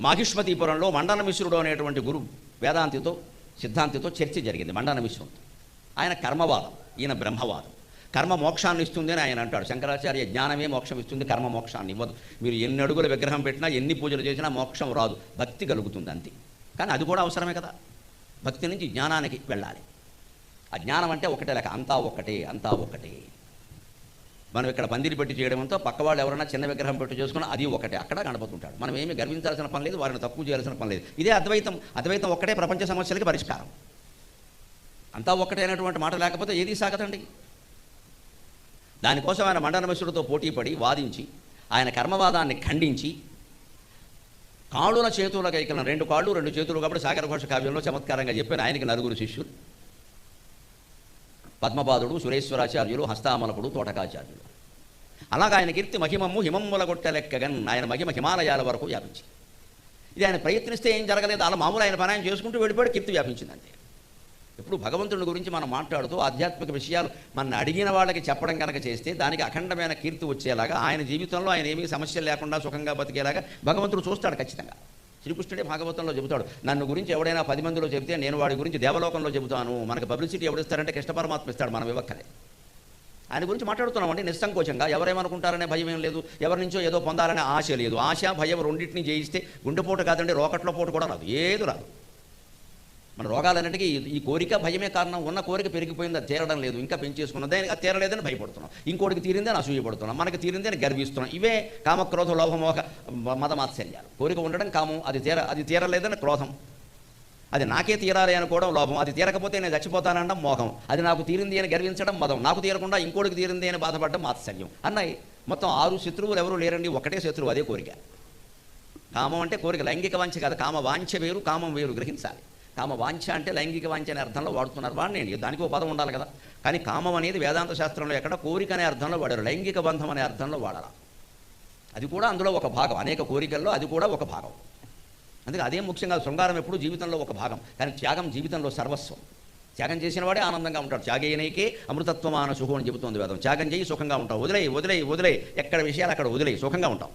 మాహిష్మతీపురంలో మండల మిశ్రుడు అనేటువంటి గురు వేదాంతితో సిద్ధాంతితో చర్చ జరిగింది మండల మిశ్రుడు. ఆయన కర్మవాదం ఈయన బ్రహ్మవాదం. కర్మ మోక్షాన్ని ఇస్తుంది అని ఆయన అంటాడు. శంకరాచార్య జ్ఞానమే మోక్షం ఇస్తుంది కర్మ మోక్షాన్ని ఇవ్వదు. మీరు ఎన్ని అడుగుల విగ్రహం పెట్టినా ఎన్ని పూజలు చేసినా మోక్షం రాదు. భక్తి కలుగుతుంది అంతే. కానీ అది కూడా అవసరమే కదా. భక్తి నుంచి జ్ఞానానికి వెళ్ళాలి. ఆ జ్ఞానం అంటే ఒకటే లెక్క అంతా ఒకటే అంతా ఒకటే. మనం ఇక్కడ పందిరి పెట్టి చేయడంతో పక్క వాళ్ళు ఎవరైనా చిన్న విగ్రహం పెట్టి చేసుకున్నా అది ఒకటే. అక్కడ గణపతుంటాడు. మనం ఏమీ గర్వించాల్సిన పని లేదు వారిని తక్కువ చేయాల్సిన పని లేదు. ఇదే అద్వైతం. అద్వైతం ఒక్కటే ప్రపంచ సమస్యలకి పరిష్కారం. అంతా ఒక్కటే అనేటువంటి మాట లేకపోతే ఏది సాగదండి? దానికోసం ఆయన మండనమశుడితో పోటీపడి వాదించి ఆయన కర్మవాదాన్ని ఖండించి కాళ్ళున చేతుల కైకల రెండు కాళ్ళు రెండు చేతులు కాబట్టి సాగర ఘోష కావ్యంలో చమత్కారంగా చెప్పాను ఆయనకి నలుగురు శిష్యులు. పద్మపాదుడు సురేశ్వరాచార్యులు హస్తామలకుడు తోటకాచార్యులు. అలాగ ఆయన కీర్తి మహిమమ్ము హిమమ్ముల గొట్టె లెక్కగన్ ఆయన మహిమ హిమాలయాల వరకు వ్యాపించింది. ఇది ఆయన ప్రయత్నిస్తే ఏం జరగలేదు అలా మామూలు ఆయన పని ఆయన చేసుకుంటూ వెళ్ళిపోయి కీర్తి వ్యాపించిందండి. ఇప్పుడు భగవంతుడి గురించి మనం మాట్లాడుతూ ఆధ్యాత్మిక విషయాలు మన అడిగిన వాళ్ళకి చెప్పడం కనుక చేస్తే దానికి అఖండమైన కీర్తి వచ్చేలాగా ఆయన జీవితంలో ఆయన ఏమీ సమస్యలు లేకుండా సుఖంగా బతికేలాగా భగవంతుడు చూస్తాడు ఖచ్చితంగా. శ్రీకృష్ణుడే భాగవతంలో చెబుతాడు నన్ను గురించి ఎవడైనా పది మందిలో చెబితే నేను వాడి గురించి దేవలోకంలో చెబుతాను మనకు పబ్లిసిటీ ఎవడిస్తారంటే కృష్ణ పరమాత్మ ఇస్తాడు మనం ఇవ్వక్కలే ఆయన గురించి మాట్లాడుతున్నామండి నిస్సంకోచంగా. ఎవరేమనుకుంటారనే భయం ఏం లేదు. ఎవరి నుంచో ఏదో పొందాలనే ఆశ లేదు. ఆశ భయం రెండింటిని జయిస్తే గుండెపోటు కాదండి రోకట్లో పోటు కూడా రాదు. ఏది రాదు. మన రోగాలన్నిటికీ ఈ- కోరిక భయమే కారణం. ఉన్న కోరిక పెరిగిపోయింది అది తీరడం లేదు. ఇంకా పెంచేసుకున్నాం. దానికి అది తీరలేదని భయపడుతున్నాం. ఇంకోటికి తీరిందని అసూయపడుతున్నాం. మనకి తీరిందని గర్విస్తున్నాం. ఇవే కామక్రోధ లోభమోహ మదమాత్సల్యాలు కోరిక ఉండడం కామం అది తీర అది తీరలేదని క్రోధం. అది నాకే తీరాలి అనుకోవడం లోభం. అది తీరకపోతే నేను చచ్చిపోతానడం మోహం. అది నాకు తీరింది అని గర్వించడం మదం. నాకు తీరకుండా ఇంకోటికి తీరింది అని బాధపడడం మాత్సల్యం. అన్నాయి మొత్తం ఆరు శత్రువులు ఎవరు లేరండి. ఒకటే శత్రువు అదే కోరిక. కామం అంటే కోరిక. లైంగిక వాంఛ కాదు. కామ వాంఛ వేరు కామం వేరు గ్రహించాలి. కామ వాంఛ అంటే లైంగిక వాంఛ అనే అర్థంలో వాడుతున్నారు వాడిని. దానికి ఒక పదం ఉండాలి కదా. కానీ కామం అనేది వేదాంత శాస్త్రంలో ఎక్కడ కోరిక అనే అర్థంలో వాడారు. లైంగిక బంధం అనే అర్థంలో వాడాలి. అది కూడా అందులో ఒక భాగం. అనేక కోరికల్లో అది కూడా ఒక భాగం. అందుకే అదే ముఖ్యంగా శృంగారం ఎప్పుడు జీవితంలో ఒక భాగం. కానీ త్యాగం జీవితంలో సర్వస్వం. త్యాగం చేసిన వాడే ఆనందంగా ఉంటాడు. త్యాగేనైకే అమృతత్వమాన సుఖం అని చెబుతోంది వేదం. త్యాగం చేయి సుఖంగా ఉంటాం వదిలేయి వదిలేయి వదిలేయి. ఎక్కడ విషయాలు అక్కడ వదిలేయి. సుఖంగా ఉంటాం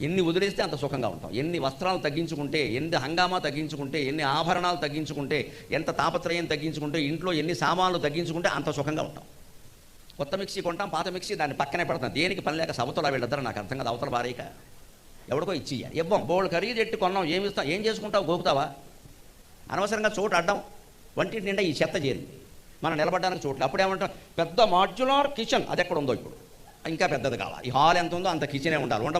ఎన్ని వదిలేస్తే అంత సుఖంగా ఉంటాం ఎన్ని వస్త్రాలు తగ్గించుకుంటే ఎన్ని హంగామా తగ్గించుకుంటే ఎన్ని ఆభరణాలు తగ్గించుకుంటే ఎంత తాపత్రయం తగ్గించుకుంటే ఇంట్లో ఎన్ని సామాన్లు తగ్గించుకుంటే అంత సుఖంగా ఉంటాం కొత్త మిక్సీ కొంటాం పాత మిక్సీ దాన్ని పక్కనే పెడతాం. దేనికి పని లేక సవతల వీళ్ళిద్దరు నాకు అర్థం కాదు. అవతల భారీగా ఎవడికో ఇచ్చి ఇవ్వం. బోళ్ళు ఖరీదు ఎట్టి కొన్నాం. ఏమి ఇస్తాం? ఏం చేసుకుంటావు? గోకుతావా? అనవసరంగా చోటు అడ్డం. వంటింటి నిండా ఈ చెత్త చేరింది. మనం నిలబడడానికి చోట్లు అప్పుడు ఏమంటాం? పెద్ద మాడ్యులర్ కిచెన్. అది ఎక్కడ ఉందో ఇప్పుడు? ఇంకా పెద్దది కావాలి. ఈ హాల్ ఎంత ఉందో అంత కిచెనే ఉండాలి. ఉండ